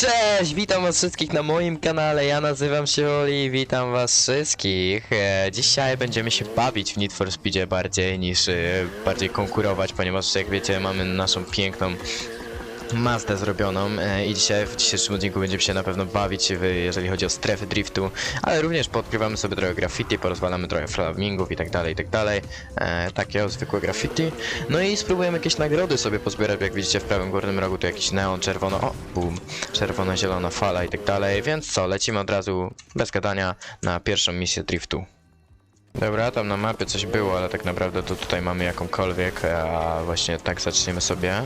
Cześć! Witam was wszystkich na moim kanale, ja nazywam się Oli i witam was wszystkich. E, dzisiaj będziemy się bawić w Need for Speedzie bardziej niż e, bardziej konkurować, ponieważ jak wiecie mamy naszą piękną Mazdę zrobioną e, i dzisiaj w dzisiejszym odcinku będziemy się na pewno bawić, jeżeli chodzi o strefy driftu, ale również podgrywamy sobie trochę graffiti, porozwalamy trochę flamingów i tak dalej, i tak dalej. E, takie zwykłe graffiti. No i spróbujemy jakieś nagrody sobie pozbierać, jak widzicie w prawym górnym rogu tu jakiś neon, czerwono, o, boom, czerwona, zielona fala i tak dalej, więc co, lecimy od razu bez gadania na pierwszą misję driftu. Dobra, tam na mapie coś było, ale tak naprawdę to tutaj mamy jakąkolwiek, a właśnie tak zaczniemy sobie.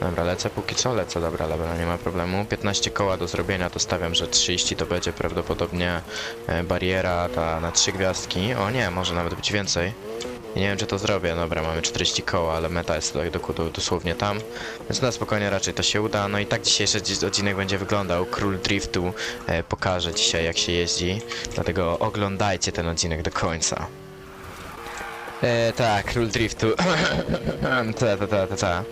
Dobra, lecę póki co, lecę, dobra, dobra, nie ma problemu. 15 koła do zrobienia, to stawiam, że 30 to będzie prawdopodobnie e, bariera ta na 3 gwiazdki. O nie, może nawet być więcej. Nie wiem, czy to zrobię. Dobra, mamy 40 koła, ale meta jest tutaj do, do, dosłownie tam. Więc na spokojnie raczej to się uda. No i tak dzisiejszy dzi- odcinek będzie wyglądał. Król Driftu e, pokaże dzisiaj, jak się jeździ. Dlatego oglądajcie ten odcinek do końca. E, tak, Król Driftu. ta, ta, ta, ta, ta.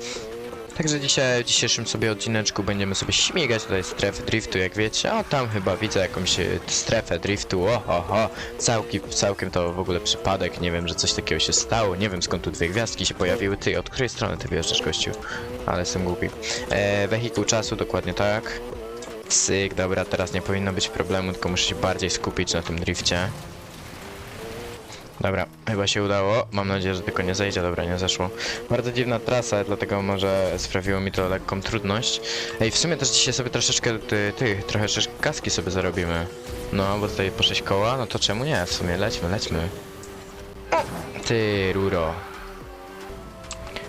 Także dzisiaj, w dzisiejszym sobie odcineczku będziemy sobie śmigać tutaj strefy driftu, jak wiecie. O, tam chyba widzę jakąś e, strefę driftu. Oho, ho. Całkiem, całkiem to w ogóle przypadek. Nie wiem, że coś takiego się stało. Nie wiem skąd tu dwie gwiazdki się pojawiły. Ty, od której strony ty wjeżdżasz, gościu? Ale jestem głupi. E, wehikuł czasu, dokładnie tak. Cyk, dobra, teraz nie powinno być problemu, tylko muszę się bardziej skupić na tym drifcie. Dobra, chyba się udało. Mam nadzieję, że tylko nie zejdzie. Dobra, nie zeszło. Bardzo dziwna trasa, dlatego może sprawiło mi to lekką trudność. Ej, w sumie też dzisiaj sobie troszeczkę ty, ty trochę kaski sobie zarobimy. No, bo tutaj po 6 koła, no to czemu nie? W sumie lećmy, lećmy. Ty, ruro.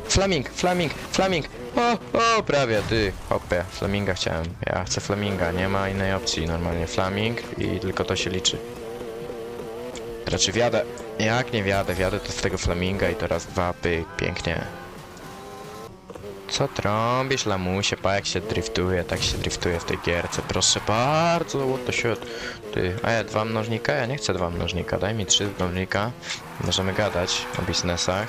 Flaming, flaming, flaming! O, o, prawie, ty, hopie, flaminga chciałem. Ja chcę flaminga, nie ma innej opcji. Normalnie flaming i tylko to się liczy. Raczej wiadę. Jak nie wiadę? Wiadę to z tego flaminga i to raz, dwa, pyk, pięknie. Co trąbisz, lamusie? Pa jak się driftuje, tak się driftuje w tej gierce. Proszę bardzo, what the shit. Ty, a ja dwa mnożnika? Ja nie chcę dwa mnożnika, daj mi trzy mnożnika. Możemy gadać o biznesach.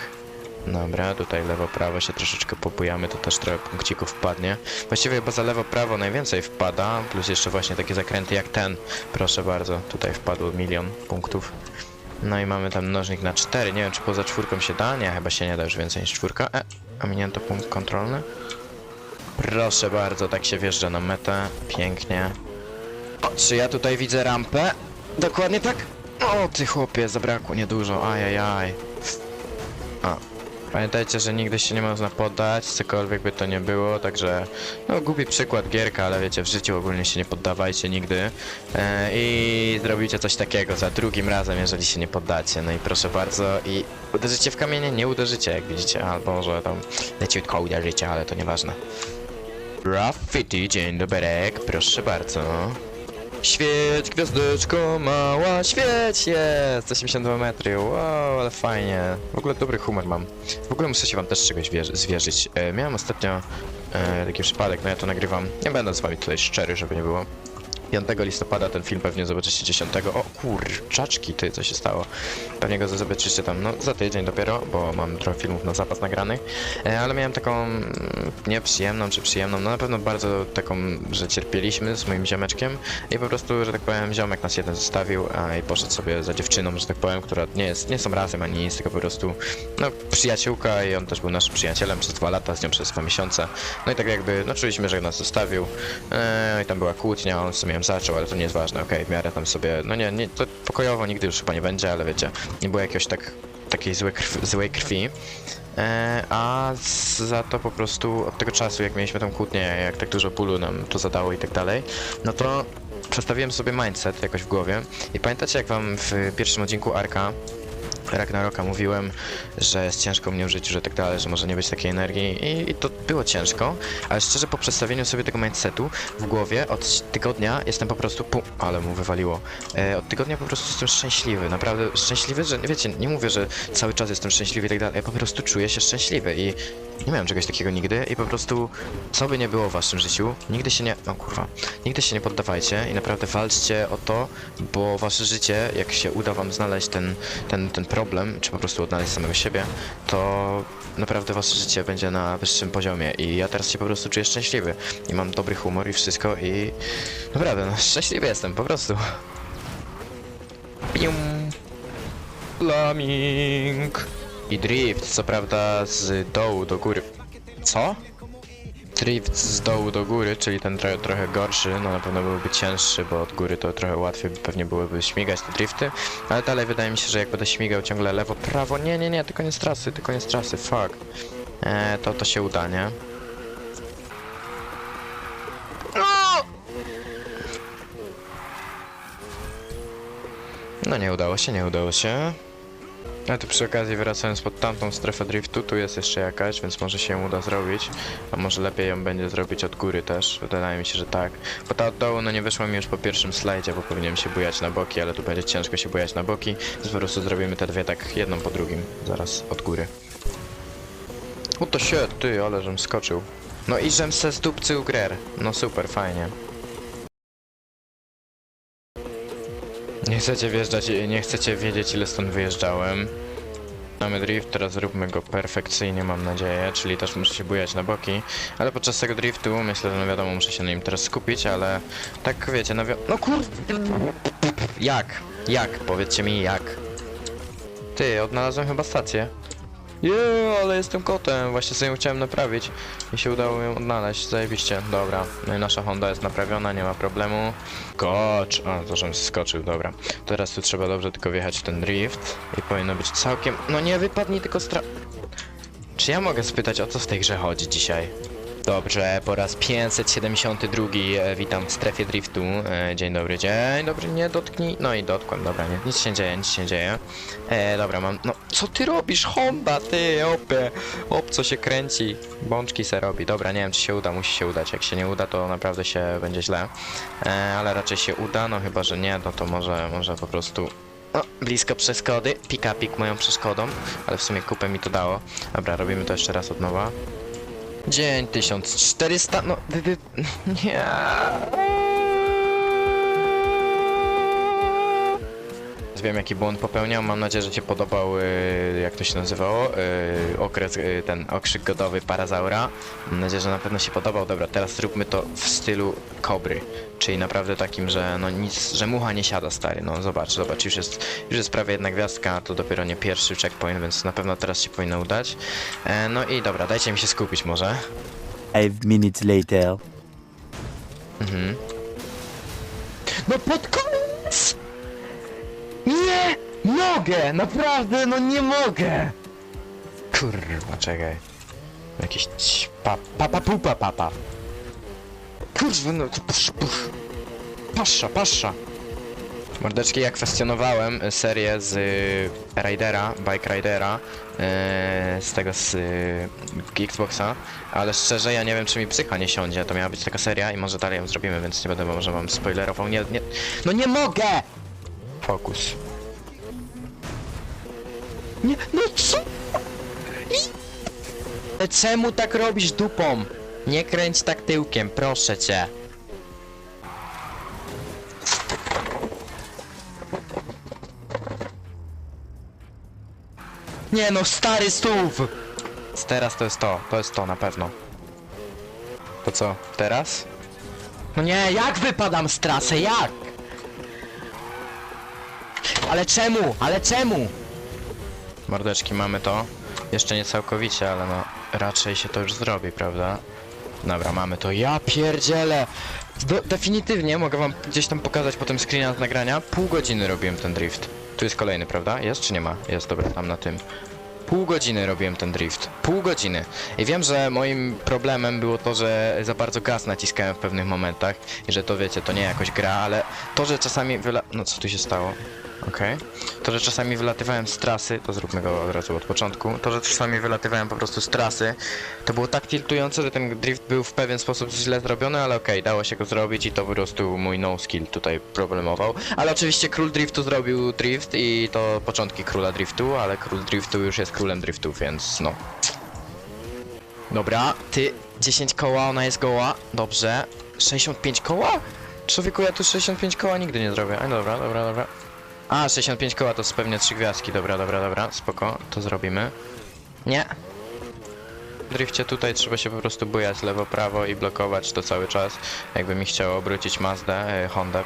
Dobra, tutaj lewo, prawo się troszeczkę popujamy, to też trochę punkcików wpadnie. Właściwie chyba za lewo, prawo najwięcej wpada, plus jeszcze właśnie takie zakręty jak ten. Proszę bardzo, tutaj wpadło milion punktów. No i mamy tam mnożnik na 4. Nie wiem, czy poza czwórką się da. Nie, chyba się nie da już więcej niż czwórka. E, a punkt kontrolny. Proszę bardzo, tak się wjeżdża na metę. Pięknie. O, czy ja tutaj widzę rampę? Dokładnie tak? O, ty chłopie, zabrakło niedużo. Ajajaj. A. Pamiętajcie, że nigdy się nie można poddać, cokolwiek by to nie było, także no głupi przykład gierka, ale wiecie, w życiu ogólnie się nie poddawajcie nigdy e, i zrobicie coś takiego za drugim razem, jeżeli się nie poddacie, no i proszę bardzo i uderzycie w kamienie, nie uderzycie jak widzicie, albo może tam leciutko uderzycie, ale to nieważne. Graffiti, dzień doberek, proszę bardzo. Świeć, gwiazdeczko mała, świeć jest! 82 metry, wow, ale fajnie. W ogóle dobry humor mam. W ogóle muszę się wam też czegoś wierzy- zwierzyć. E, miałem ostatnio e, taki przypadek, no ja to nagrywam. Nie będę z wami tutaj szczery, żeby nie było. 5 listopada ten film pewnie zobaczycie 10. O kurczaczki, ty, co się stało? Pewnie go zobaczycie tam, no za tydzień dopiero, bo mam trochę filmów na zapas nagranych. E, ale miałem taką mm, nieprzyjemną czy przyjemną, no na pewno bardzo taką, że cierpieliśmy z moim ziomeczkiem i po prostu, że tak powiem, ziomek nas jeden zostawił a, i poszedł sobie za dziewczyną, że tak powiem, która nie jest, nie są razem ani nic, tylko po prostu, no przyjaciółka i on też był naszym przyjacielem przez dwa lata, z nią przez dwa miesiące. No i tak jakby, no czuliśmy, że nas zostawił e, i tam była kłótnia, on w sumie ją zaczął, ale to nie jest ważne, okej, w miarę tam sobie, no nie, nie, to pokojowo nigdy już chyba nie będzie, ale wiecie, nie było jakiegoś tak, takiej złej krwi, złej krwi. E, a za to po prostu od tego czasu, jak mieliśmy tą kłótnię, jak tak dużo bólu nam to zadało i tak dalej, no to przestawiłem sobie mindset jakoś w głowie i pamiętacie jak wam w pierwszym odcinku Arka Ragnaroka mówiłem, że jest ciężko mnie w życiu, że tak dalej, że może nie być takiej energii i, i to było ciężko, ale szczerze po przedstawieniu sobie tego mindsetu w głowie od tygodnia jestem po prostu, pum, ale mu wywaliło, e, od tygodnia po prostu jestem szczęśliwy, naprawdę szczęśliwy, że wiecie, nie mówię, że cały czas jestem szczęśliwy i tak dalej, ja po prostu czuję się szczęśliwy i nie miałem czegoś takiego nigdy i po prostu co by nie było w waszym życiu, nigdy się nie, o kurwa, nigdy się nie poddawajcie i naprawdę walczcie o to, bo wasze życie, jak się uda wam znaleźć ten, ten, ten problem, czy po prostu odnaleźć samego siebie, to naprawdę wasze życie będzie na wyższym poziomie i ja teraz się po prostu czuję szczęśliwy i mam dobry humor i wszystko i naprawdę, no szczęśliwy jestem, po prostu. Pium. Flaming. I drift, co prawda z dołu do góry. Co? Drift z dołu do góry, czyli ten trochę, trochę gorszy, no na pewno byłby cięższy, bo od góry to trochę łatwiej pewnie byłoby śmigać te drifty, ale dalej wydaje mi się, że jak będę śmigał ciągle lewo, prawo, nie, nie, nie, tylko nie z trasy, tylko nie z trasy, fuck. Eee, to to się uda, nie? No nie udało się, nie udało się. A tu przy okazji wracając pod tamtą strefę driftu, tu jest jeszcze jakaś, więc może się uda zrobić. A może lepiej ją będzie zrobić od góry też, wydaje mi się, że tak. Bo ta od dołu no nie wyszła mi już po pierwszym slajdzie, bo powinienem się bujać na boki, ale tu będzie ciężko się bujać na boki, więc po prostu zrobimy te dwie tak jedną po drugim, zaraz od góry. O to się, ty, ale żem skoczył. No i żem se zdupcył grę. No super, fajnie. Nie chcecie wjeżdżać, nie chcecie wiedzieć ile stąd wyjeżdżałem. Mamy drift, teraz zróbmy go perfekcyjnie mam nadzieję, czyli też muszę się bujać na boki, ale podczas tego driftu myślę, że no wiadomo muszę się na nim teraz skupić, ale tak wiecie, no no kur... Jak? Jak? Powiedzcie mi jak? Ty, odnalazłem chyba stację. Jeee, ale jestem kotem, właśnie sobie ją chciałem naprawić i się udało ją odnaleźć, zajebiście, dobra. No nasza Honda jest naprawiona, nie ma problemu. Skocz, a to żem skoczył, dobra. Teraz tu trzeba dobrze tylko wjechać w ten drift i powinno być całkiem, no nie wypadnij tylko stra... Czy ja mogę spytać o co w tej grze chodzi dzisiaj? Dobrze, po raz 572 e, witam w strefie driftu. E, dzień dobry, dzień dobry, nie dotknij. No i dotkłem, dobra, nie, nic się dzieje, nic się dzieje. E, dobra, mam, no co ty robisz, Honda, ty, opie, op, co się kręci, bączki se robi. Dobra, nie wiem czy się uda, musi się udać, jak się nie uda to naprawdę się będzie źle. E, ale raczej się uda, no chyba, że nie, no to może, może po prostu o, blisko przeszkody, pika-pik moją przeszkodą, ale w sumie kupę mi to dało. Dobra, robimy to jeszcze raz od nowa. Dzień 1400, no wy, wy, nie. Wiem jaki błąd popełniał, mam nadzieję, że Ci podobał, y, jak to się nazywało, y, okres, y, ten okrzyk godowy Parazaura. Mam nadzieję, że na pewno się podobał. Dobra, teraz zróbmy to w stylu kobry, czyli naprawdę takim, że no nic, że mucha nie siada stary, no zobacz, zobacz, już jest, już jest prawie jedna gwiazdka, to dopiero nie pierwszy checkpoint, więc na pewno teraz się powinno udać. E, no i dobra, dajcie mi się skupić może. Five minutes later. Mhm. No pod koniec! Nie! Mogę! Naprawdę, no nie mogę! Kurwa, czekaj. Jakiś ć- pa, papa pupa papa. Kurwa, no to pusz, pusz. Pasza, pasza. Mordeczki, ja kwestionowałem y, serię z y, Ridera, Bike Ridera, y, z tego z y, Xboxa, ale szczerze ja nie wiem czy mi psycha nie siądzie, to miała być taka seria i może dalej ją zrobimy, więc nie będę może wam spoilerował, nie, nie, no nie mogę! Fokus. Nie, no co? I- Ale czemu tak robisz dupą? Nie kręć tak tyłkiem, proszę cię. Nie no, stary stów! Teraz to jest to, to jest to na pewno. To co, teraz? No nie, jak wypadam z trasy, jak? Ale czemu? Ale czemu? Mordeczki, mamy to. Jeszcze nie całkowicie, ale no raczej się to już zrobi, prawda? Dobra, mamy to. Ja pierdzielę! Do, definitywnie mogę wam gdzieś tam pokazać potem screena z nagrania. Pół godziny robiłem ten drift. Tu jest kolejny, prawda? Jest czy nie ma? Jest, dobra, tam na tym. Pół godziny robiłem ten drift. Pół godziny. I wiem, że moim problemem było to, że za bardzo gaz naciskałem w pewnych momentach i że to wiecie, to nie jakoś gra, ale to, że czasami wyla... No co tu się stało? Okej. To, że czasami wylatywałem z trasy, to zróbmy go od razu od początku. To, że czasami wylatywałem po prostu z trasy, to było tak tiltujące, że ten drift był w pewien sposób źle zrobiony, ale okej, dało się go zrobić i to po prostu mój no skill tutaj problemował. Ale oczywiście król driftu zrobił drift i to początki króla driftu, ale król driftu już jest królem driftu, więc no. Dobra, ty 10 koła, ona jest goła, dobrze. 65 koła? Człowieku, ja tu 65 koła nigdy nie zrobię. A dobra, dobra, dobra. A, 65 koła to pewnie trzy gwiazdki. Dobra, dobra, dobra, spoko, to zrobimy. Nie. W drifcie tutaj trzeba się po prostu bujać lewo, prawo i blokować to cały czas. Jakby mi chciało obrócić Mazdę, e, Honda.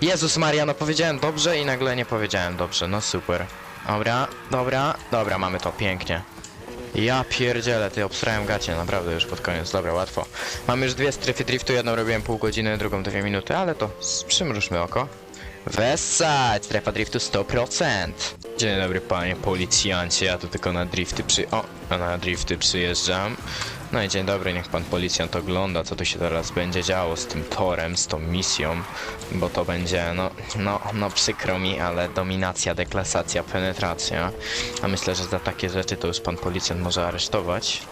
Jezus Maria, no powiedziałem dobrze i nagle nie powiedziałem dobrze, no super. Dobra, dobra, dobra, mamy to, pięknie. Ja pierdzielę, ty obstrałem gacie, naprawdę już pod koniec, dobra, łatwo. Mamy już dwie strefy driftu, jedną robiłem pół godziny, drugą dwie minuty, ale to przymrużmy oko. Westside, strefa driftu 100%. Dzień dobry panie policjancie, ja tu tylko na drifty przy... O, na drifty przyjeżdżam. No i dzień dobry, niech pan policjant ogląda, co tu się teraz będzie działo z tym torem, z tą misją, bo to będzie, no, no, no przykro mi, ale dominacja, deklasacja, penetracja. A myślę, że za takie rzeczy to już pan policjant może aresztować.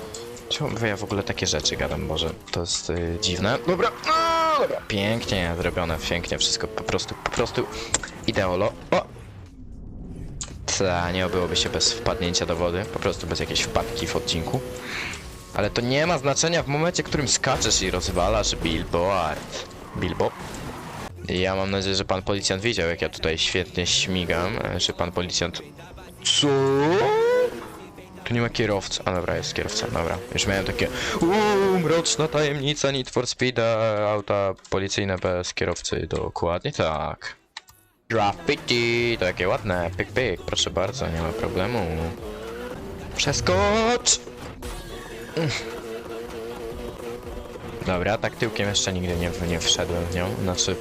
Czemu ja w ogóle takie rzeczy gadam, Boże, to jest y, dziwne. Dobra, no, dobra, pięknie zrobione, pięknie, wszystko po prostu, po prostu ideolo. O! Ta, nie obyłoby się bez wpadnięcia do wody, po prostu bez jakiejś wpadki w odcinku. Ale to nie ma znaczenia w momencie, w którym skaczesz i rozwalasz billboard. Bilbo. Ja mam nadzieję, że pan policjant widział, jak ja tutaj świetnie śmigam. E, Czy pan policjant... Co? Tu nie ma kierowcy. A dobra, jest kierowca, dobra. Już miałem takie uuu, mroczna tajemnica Need for Speeda, auta policyjne bez kierowcy. Dokładnie tak. Graffiti, to jakie ładne, pyk pyk, proszę bardzo, nie ma problemu. Przeskocz! Dobra, tak tyłkiem jeszcze nigdy nie, nie wszedłem w nią. Znaczy,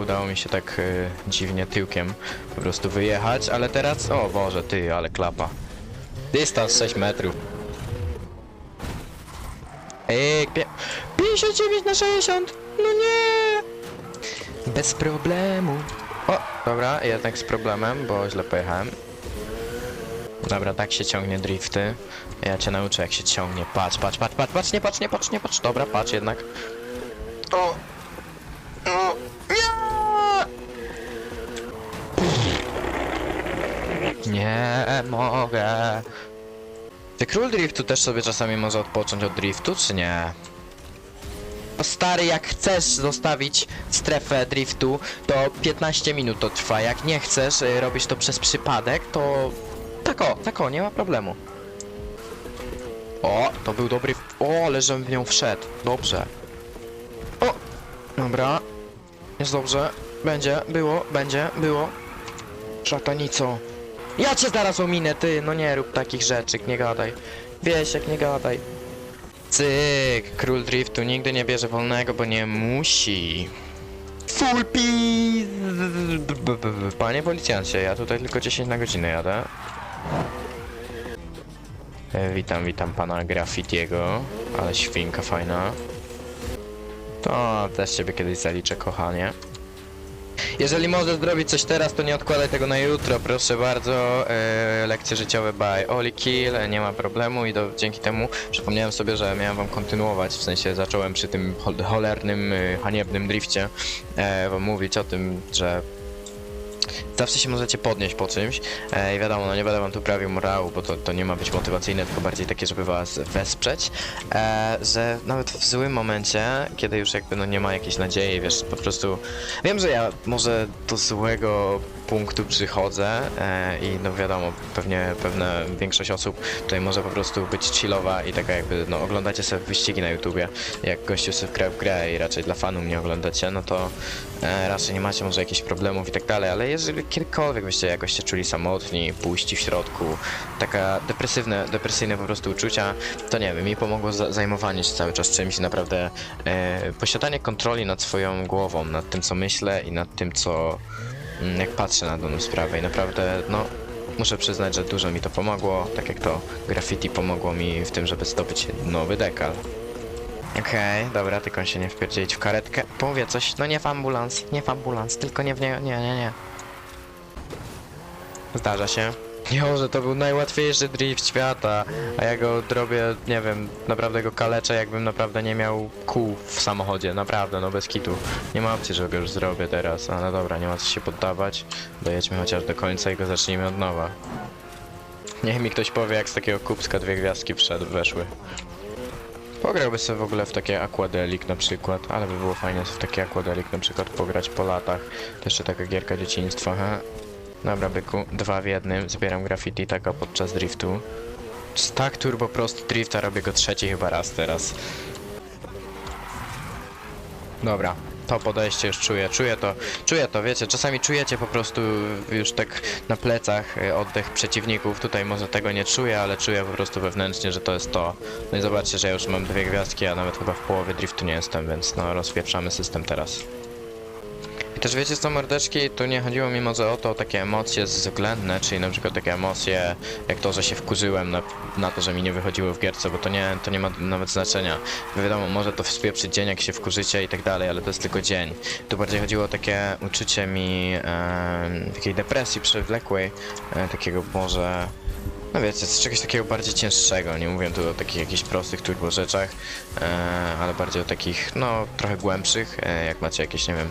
udało mi się tak y, dziwnie tyłkiem po prostu wyjechać, ale teraz... O Boże, ty, ale klapa. Dystans 6 metrów. Ej, pie... 59 na 60! No nie! Bez problemu. O, dobra, jednak z problemem, bo źle pojechałem. Dobra, tak się ciągnie drifty. Ja cię nauczę jak się ciągnie. Patrz, patrz, patrz, patrz, patrz, nie patrz, nie patrz, nie patrz. Dobra, patrz jednak. O! O! Nie! Mogę. Czy król driftu też sobie czasami może odpocząć od driftu, czy nie? No stary, jak chcesz zostawić strefę driftu, to 15 minut to trwa. Jak nie chcesz, y, robisz to przez przypadek, to... Tak o, tak o, nie ma problemu. O, to był dobry... O, ale żebym w nią wszedł. Dobrze. O! Dobra. Jest dobrze. Będzie, było, będzie, było. Szatanico. Ja cię zaraz ominę, ty! No nie rób takich rzeczy, nie gadaj. Wiesz, jak nie gadaj. Cyk, król driftu nigdy nie bierze wolnego, bo nie musi. Full! Panie policjancie, ja tutaj tylko 10 na godzinę jadę. E, Witam, witam pana Graffitiego, ale świnka fajna. To też ciebie kiedyś zaliczę, kochanie. Jeżeli możesz zrobić coś teraz, to nie odkładaj tego na jutro, proszę bardzo. E, lekcje życiowe by Oli Kill, nie ma problemu i do, dzięki temu przypomniałem sobie, że miałem wam kontynuować, w sensie zacząłem przy tym hol- cholernym, e, haniebnym drifcie e, wam mówić o tym, że zawsze się możecie podnieść po czymś. E, i wiadomo, no nie będę wam tu prawił morału, bo to, to nie ma być motywacyjne, tylko bardziej takie, żeby was wesprzeć, e, że nawet w złym momencie, kiedy już jakby no nie ma jakiejś nadziei, wiesz, po prostu wiem, że ja może do złego punktu przychodzę e, i no wiadomo, pewnie pewne większość osób tutaj może po prostu być chillowa i taka jakby, no oglądacie sobie wyścigi na YouTubie, jak gościu sobie wkrał w grę i raczej dla fanów nie oglądacie, no to raczej nie macie może jakichś problemów i tak dalej, ale jeżeli kiedykolwiek byście jakoś się czuli samotni, puści w środku, taka depresywne, depresyjne po prostu uczucia, to nie wiem, mi pomogło za zajmowanie się cały czas czymś i naprawdę e, posiadanie kontroli nad swoją głową, nad tym co myślę i nad tym co mm, jak patrzę na daną sprawę i naprawdę, no, muszę przyznać, że dużo mi to pomogło, tak jak to graffiti pomogło mi w tym, żeby zdobyć nowy dekal. Okej, dobra, tylko się nie wpierdzielić w karetkę. Mówię coś, no nie w ambulans, nie w ambulans, tylko nie w nie, nie, nie, nie. Zdarza się. Jo, że to był najłatwiejszy drift świata, a ja go robię, nie wiem, naprawdę go kaleczę, jakbym naprawdę nie miał kół w samochodzie, naprawdę, no bez kitu. Nie ma opcji, że go już zrobię teraz, ale dobra, nie ma co się poddawać. Dojedźmy chociaż do końca i go zacznijmy od nowa. Niech mi ktoś powie, jak z takiego kubska dwie gwiazdki wszedł, weszły. Pograłby sobie w ogóle w takie Aquadelik na przykład, ale by było fajnie w takie Aquadelik na przykład pograć po latach. To jeszcze taka gierka dzieciństwa, he? Dobra, byku, dwa w jednym. Zbieram graffiti taka podczas driftu. Tak turbo prosty drift, a robię go trzeci chyba raz teraz. Dobra, to podejście już czuję, czuję to, czuję to, wiecie, czasami czujecie po prostu już tak na plecach y, oddech przeciwników, tutaj może tego nie czuję, ale czuję po prostu wewnętrznie, że to jest to. No i zobaczcie, że ja już mam dwie gwiazdki, a nawet chyba w połowie driftu nie jestem, więc no rozpieprzamy system teraz. Też wiecie co mordeczki, tu nie chodziło mi może o to, takie emocje względne, czyli na przykład takie emocje jak to, że się wkurzyłem na, na to, że mi nie wychodziło w gierce, bo to nie, to nie ma nawet znaczenia. Wiadomo, może to wspieprzyć dzień, jak się wkurzycie i tak dalej, ale to jest tylko dzień. Tu bardziej chodziło o takie uczucie mi e, takiej depresji przewlekłej, e, takiego może... No wiecie, z czegoś takiego bardziej cięższego, nie mówię tu o takich jakichś prostych turbo rzeczach, e, ale bardziej o takich, no, trochę głębszych, e, jak macie jakieś, nie wiem,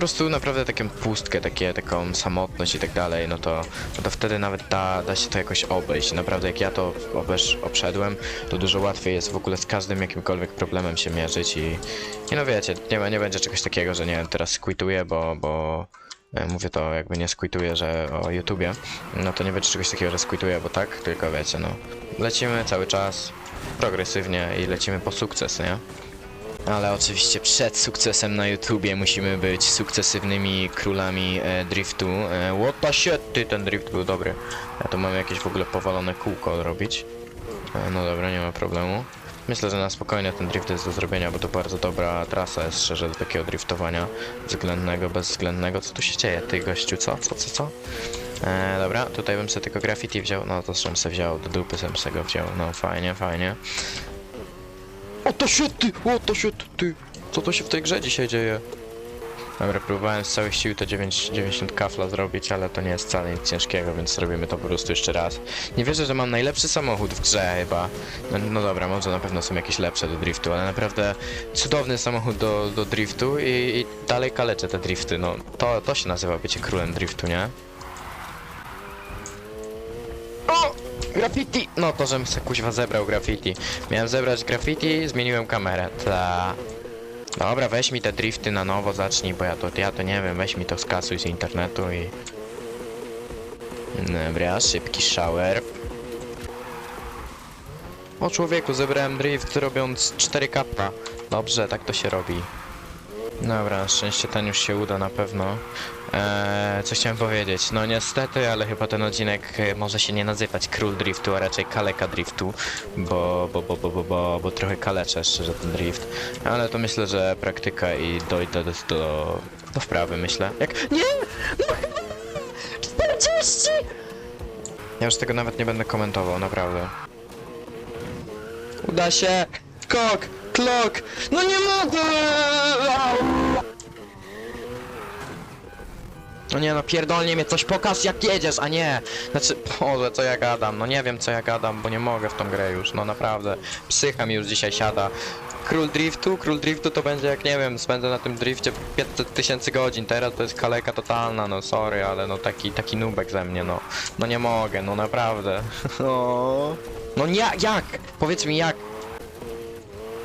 prostu naprawdę taką pustkę, takie, taką samotność i tak dalej, no to, no to wtedy nawet da, da się to jakoś obejść. Naprawdę jak ja to obesz, obszedłem, to dużo łatwiej jest w ogóle z każdym jakimkolwiek problemem się mierzyć i, i no wiecie, nie, ma- nie będzie czegoś takiego, że nie wiem, teraz squituję, bo, bo e, mówię to jakby nie squituję, że o YouTubie, no to nie będzie czegoś takiego, że squituję, bo tak, tylko wiecie, no lecimy cały czas progresywnie i lecimy po sukces, nie? Ale oczywiście przed sukcesem na YouTubie musimy być sukcesywnymi królami e, driftu. E, what the shit, ty, ten drift był dobry. Ja tu mam jakieś w ogóle powalone kółko robić. E, no dobra, nie ma problemu. Myślę, że na spokojnie ten drift jest do zrobienia, bo to bardzo dobra trasa jest szczerze do takiego driftowania względnego, bezwzględnego. Co tu się dzieje, ty gościu, co, co, co, co? E, dobra, tutaj bym sobie tylko graffiti wziął, no to żebym sobie wziął, do dupy sobie go wziął, no fajnie, fajnie. O to shit, ty! O to shit, ty! Co to się w tej grze dzisiaj dzieje? Dobra, próbowałem z całych sił te 9, 90 kafla zrobić, ale to nie jest wcale nic ciężkiego, więc zrobimy to po prostu jeszcze raz. Nie wierzę, że mam najlepszy samochód w grze chyba. No, no dobra, może na pewno są jakieś lepsze do driftu, ale naprawdę cudowny samochód do, do driftu i, i dalej kaleczę te drifty. No to, to się nazywa bycie królem driftu, nie? Graffiti! No to, żebym se kuźwa zebrał graffiti. Miałem zebrać graffiti, zmieniłem kamerę. Ta. Dobra, weź mi te drifty na nowo, zacznij, bo ja to, ja to nie wiem, weź mi to skasuj z internetu i... Dobra, szybki shower. O człowieku, zebrałem drift robiąc 4 kappa. Dobrze, tak to się robi. Dobra, szczęście ten już się uda na pewno. Eee, co chciałem powiedzieć? No niestety, ale chyba ten odcinek e, może się nie nazywać Król Driftu, a raczej Kaleka Driftu, bo, bo, bo, bo, bo, bo, bo trochę kaleczę szczerze ten drift. Ale to myślę, że praktyka i dojdę do, do, do wprawy, myślę. Jak... Nie! No 40! Ja już tego nawet nie będę komentował, naprawdę. Uda się! Kok! Klok! No nie mogę! No nie no, pierdolnie mnie coś pokaż jak jedziesz, a nie! Znaczy, Boże, co ja gadam, no nie wiem co ja gadam, bo nie mogę w tą grę już, no naprawdę. Psycha mi już dzisiaj siada. Król Driftu? Król Driftu to będzie jak, nie wiem, spędzę na tym drifcie 500 tysięcy godzin, teraz to jest kaleka totalna, no sorry, ale no taki, taki nubek ze mnie, no. No nie mogę, no naprawdę. No, no nie, jak? Powiedz mi jak?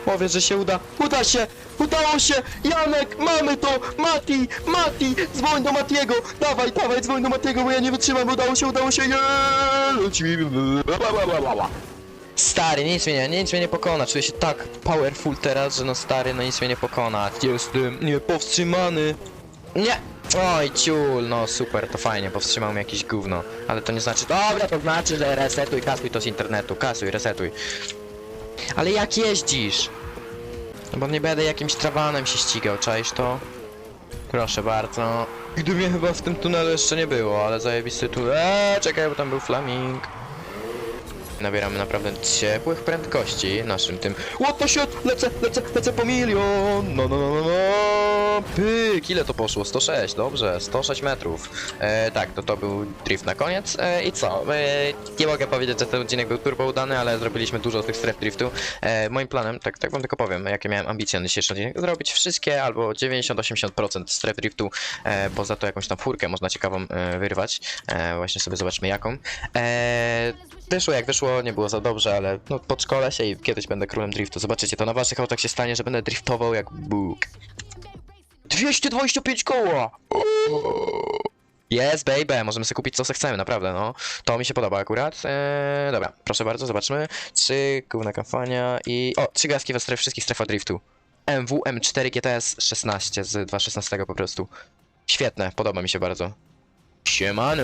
Powiedz, że się uda. Uda się! Udało się! Janek, mamy to! Mati! Mati! Dzwoń do Matiego! Dawaj, dawaj, dzwoń do Matiego, bo ja nie wytrzymam. Udało się, udało się! Stary, nic mnie nie, nic mnie nie pokona. Czuję się tak powerful teraz, że no stary, no nic mnie nie pokona. Jestem niepowstrzymany. Nie! Oj, ciul, no super, to fajnie, powstrzymał mnie jakieś gówno. Ale to nie znaczy... Dobra, to znaczy, że resetuj, kasuj to z internetu, kasuj, resetuj. Ale jak jeździsz? No bo nie będę jakimś trawanem się ścigał, czaisz to? Proszę bardzo. Gdy mnie chyba w tym tunelu jeszcze nie było, ale zajebisty tu... Eee, czekaj, bo tam był flaming. Nabieramy naprawdę ciepłych prędkości naszym tym... What the shit? Lecę, lecę, lecę po milion! No, no, no, no, no! Pyk, ile to poszło? 106, dobrze, 106 metrów. E, tak, to to był drift na koniec. E, I co? E, nie mogę powiedzieć, że ten odcinek był turbo udany, ale zrobiliśmy dużo tych stref driftu. E, moim planem, tak, tak wam tylko powiem, jakie miałem ambicje na dzisiejszy odcinek, zrobić wszystkie albo 90-80% stref driftu, e, bo za to jakąś tam furkę można ciekawą e, wyrwać. E, właśnie sobie zobaczmy jaką. E, wyszło jak wyszło, nie było za dobrze, ale no, podszkolę się i kiedyś będę królem driftu. Zobaczycie, to na waszych autach się stanie, że będę driftował jak Bóg. 225 koła! Jest, baby, możemy sobie kupić co se chcemy, naprawdę, no. To mi się podoba akurat. Eee, dobra, proszę bardzo, zobaczmy. Trzy, główna kampania i... O, trzy gwiazdki we stref, wszystkich strefach driftu. MW M4 GTS 16 z 2.16 po prostu. Świetne, podoba mi się bardzo. Siemano!